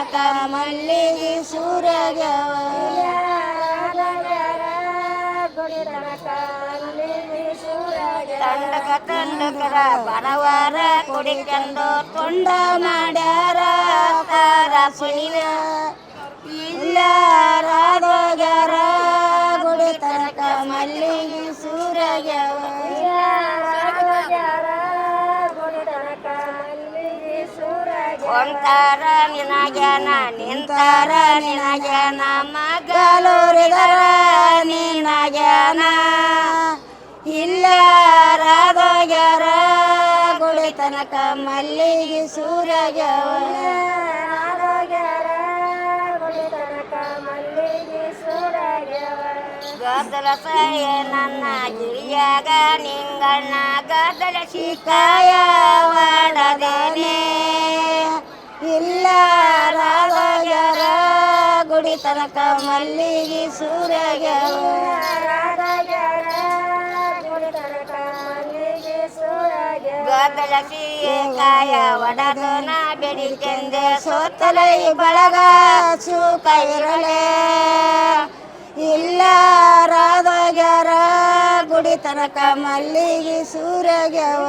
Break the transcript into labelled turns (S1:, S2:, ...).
S1: ತನಕ ಮಲ್ಲಿಗೆ ಸೂರಗವ ತಂಡಕ ತಂಡಕರ ಬಡವರ ಕುಡಿಕೊಂಡು ತುಂಡ ಮಾಡ್ಯಾರ ಸುಳಿನ ಇಲ್ಲ. ಒಂತಾರ ನಿನಗೆನ ನಿಂತಾರ ನಿನಗೆನ ಮಗಲೂರಿದರ ನಿನಗ್ಯಾನ ಇಲ್ಲ ರಾಧೋಗ್ಯಾರ ಗುಡಿ ತನಕ ಮಲ್ಲಿಗೆ ಸೂರ್ಯಗವ ಗದ್ದಲ ಸಯ ನನ್ನ ಗಿರಿಯಾಗ ನಿಂಗಣ್ಣ ಗದ್ದಲ ಶಿಕಾಯ ಗುಡಿ ತನಕ ಮಲ್ಲಿಗೆ ಸೂರ್ಯಗವ ಗದ್ದಲಸಿ ಕಾಯ ಒಡದು ನಾ ಬೆಡಿಕೆಂದೆ ಸೋತಲೈ ಬಳಗ ಸೂಕ ಇರಲೇ. ಇಲ್ಲ ರಾಧಾಗ್ಯಾರ ಗುಡಿ ತನಕ ಮಲ್ಲಿಗೆ ಸೂರ್ಯಗವ